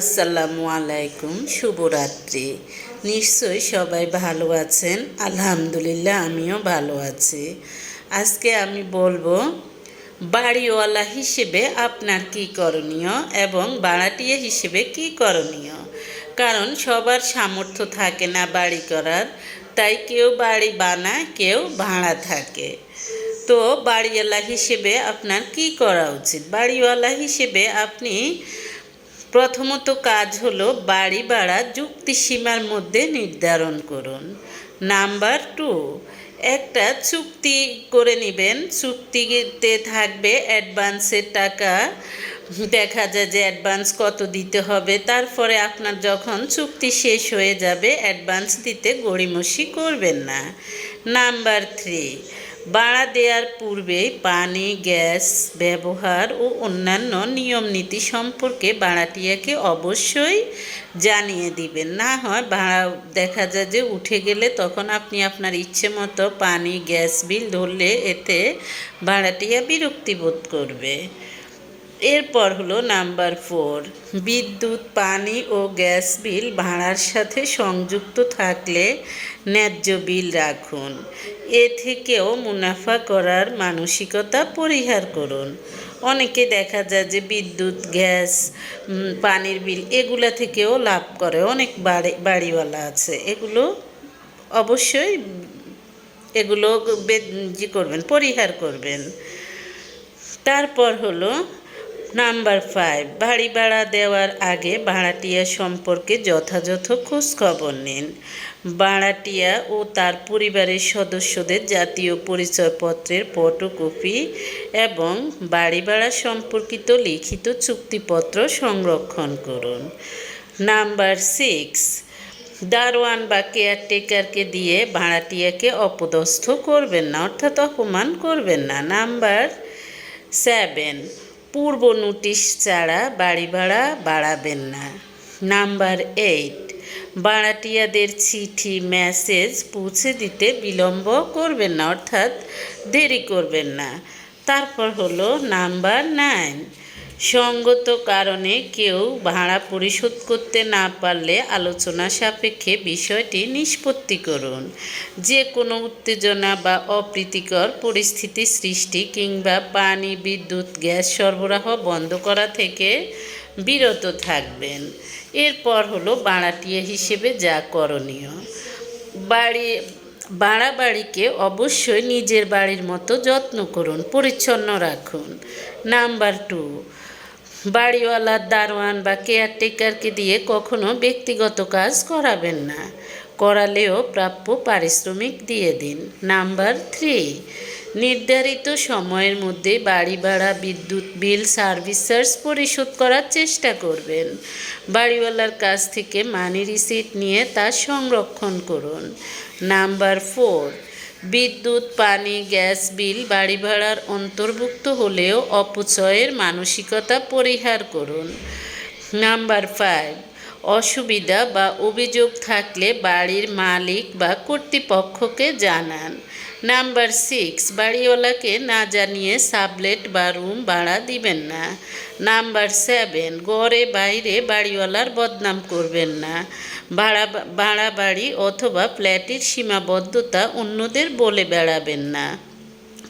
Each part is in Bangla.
আসসালামু আলাইকুম, শুভরাত্রি। নিশ্চয়ই সবাই ভালো আছেন? আলহামদুলিল্লাহ, আমিও ভালো আছি। আজকে আমি বলব, বাড়িওয়ালা হিসেবে আপনার কি করণীয় এবং ভাড়াটিয়া হিসেবে কি করণীয়? কারণ সবার সামর্থ্য থাকে না বাড়ি করার, তাই কেউ বাড়ি বানায়, কেউ ভাড়া থাকে। তো বাড়িওয়ালা হিসেবে আপনার কি করা উচিত? বাড়িওয়ালা হিসেবে আপনি প্রথমত কাজ হলো বাড়ি ভাড়া যুক্তিসীমার মধ্যে নির্ধারণ করুন। নাম্বার টু একটা চুক্তি করে নেবেন। চুক্তিতে থাকবে অ্যাডভান্সের টাকা। দেখা যায় যে অ্যাডভান্স কত দিতে হবে। তারপরে আপনার যখন চুক্তি শেষ হয়ে যাবে, অ্যাডভান্স দিতে গড়িমসি করবেন না। নাম্বার থ্রি ভাড়া দেওয়ার পূর্বে পানি, গ্যাস ব্যবহার ও অন্যান্য নিয়ম নীতি সম্পর্কে ভাড়াটিয়াকে অবশ্যই জানিয়ে দিবেন। না হয় ভাড়া দেখা যায় যে উঠে গেলে তখন আপনি আপনার ইচ্ছে মতো পানি, গ্যাস, বিল ধরলে এতে ভাড়াটিয়া বিরক্তি বোধ করবে। এরপর হলো নাম্বার ফোর। বিদ্যুৎ, পানি ও গ্যাস বিল ভাড়ার সাথে সংযুক্ত থাকলে ন্যায্য বিল রাখুন। এ থেকেও মুনাফা করার মানসিকতা পরিহার করুন। অনেকে দেখা যায় যে বিদ্যুৎ, গ্যাস পানির বিল এগুলা থেকেও লাভ করে। অনেক বাড়ি, বাড়িওয়ালা আছে। এগুলো অবশ্যই এগুলো বে- করবেন, পরিহার করবেন। তারপর হলো নাম্বার ফাইভ বাড়ি ভাড়া দেওয়ার আগে ভাড়াটিয়া সম্পর্কে যথাযথ খোঁজখবর নিন। ভাড়াটিয়া ও তার পরিবারের সদস্যদের জাতীয় পরিচয়পত্রের ফটোকপি এবং বাড়ি ভাড়া সম্পর্কিত লিখিত চুক্তিপত্র সংরক্ষণ করুন। নাম্বার সিক্স দারোয়ান বা কেয়ারটেকারকে দিয়ে ভাড়াটিয়াকে অপদস্থ করবেন না, অর্থাৎ অপমান করবেন না। নাম্বার সেভেন পূর্ব নোটিশ ছাড়া বাড়ি ভাড়া বাড়াবেন না। নাম্বার এইট বাড়াটিয়াদের চিঠি, মেসেজ পৌঁছে দিতে বিলম্ব করবেন না, অর্থাৎ দেরি করবেন না। তারপর হলো নাম্বার নাইন সঙ্গত কারণে কেউ ভাড়া পরিশোধ করতে না পারলে আলোচনা সাপেক্ষে বিষয়টি নিষ্পত্তি করুন। যে কোনো উত্তেজনা বা অপ্রীতিকর পরিস্থিতি সৃষ্টি কিংবা পানি, বিদ্যুৎ, গ্যাস সরবরাহ বন্ধ করা থেকে বিরত থাকবেন। এরপর হলো ভাড়াটিয়া হিসেবে যা করণীয়। বাড়ি, ভাড়া বাড়িকে অবশ্যই নিজের বাড়ির মতো যত্ন করুন, পরিচ্ছন্ন রাখুন। নাম্বার টু বাড়িওয়ালা, দারোয়ান বা কেয়ারটেকারকে দিয়ে কখনো ব্যক্তিগত কাজ করাবেন না। করালেও প্রাপ্য পারিশ্রমিক দিয়ে দিন। নাম্বার থ্রি, নির্ধারিত সময়ের মধ্যে বাড়ি ভাড়া, বিদ্যুৎ বিল সার্ভিস চার্জ পরিশোধ করার চেষ্টা করবেন। বাড়িওয়ালার কাছ থেকে মানি রিসিট নিয়ে তা সংরক্ষণ করুন। নাম্বার ফোর বিদ্যুৎ, পানি, গ্যাস, বিল, বাড়ি ভাড়ার অন্তর্ভুক্ত হলেও অপচয়ের মানসিকতা পরিহার করুন। নাম্বার ফাইভ অসুবিধা বা অভিযোগ থাকলে বাড়ির মালিক বা কর্তৃপক্ষকে জানান। নাম্বার সিক্স, বাড়িওয়ালাকে না জানিয়ে সাবলেট বা রুম ভাড়া দিবেন না। নাম্বার সেভেন গড়ে বাইরে বাড়িওয়ালার বদনাম করবেন না। ভাড়া ভাড়া বাড়ি অথবা ফ্ল্যাটের সীমাবদ্ধতা অন্যদের বলে বেড়াবেন না।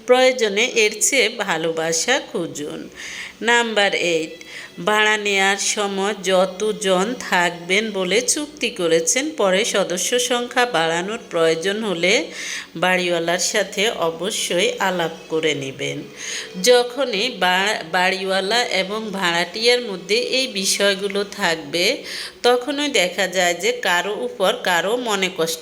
প্রয়োজনে এর চেয়ে ভালোবাসা খুঁজুন। নাম্বার এইট, ভাড়া নেওয়ার সময় যতজন থাকবেন বলে চুক্তি করেছেন, পরে সদস্য সংখ্যা বাড়ানোর প্রয়োজন হলে বাড়িওয়ালার সাথে অবশ্যই আলাপ করে নেবেন। যখনই বাড়িওয়ালা এবং ভাড়াটিয়ার মধ্যে এই বিষয়গুলো থাকবে, তখনই দেখা যায় যে কারও উপর কারও মনে কষ্ট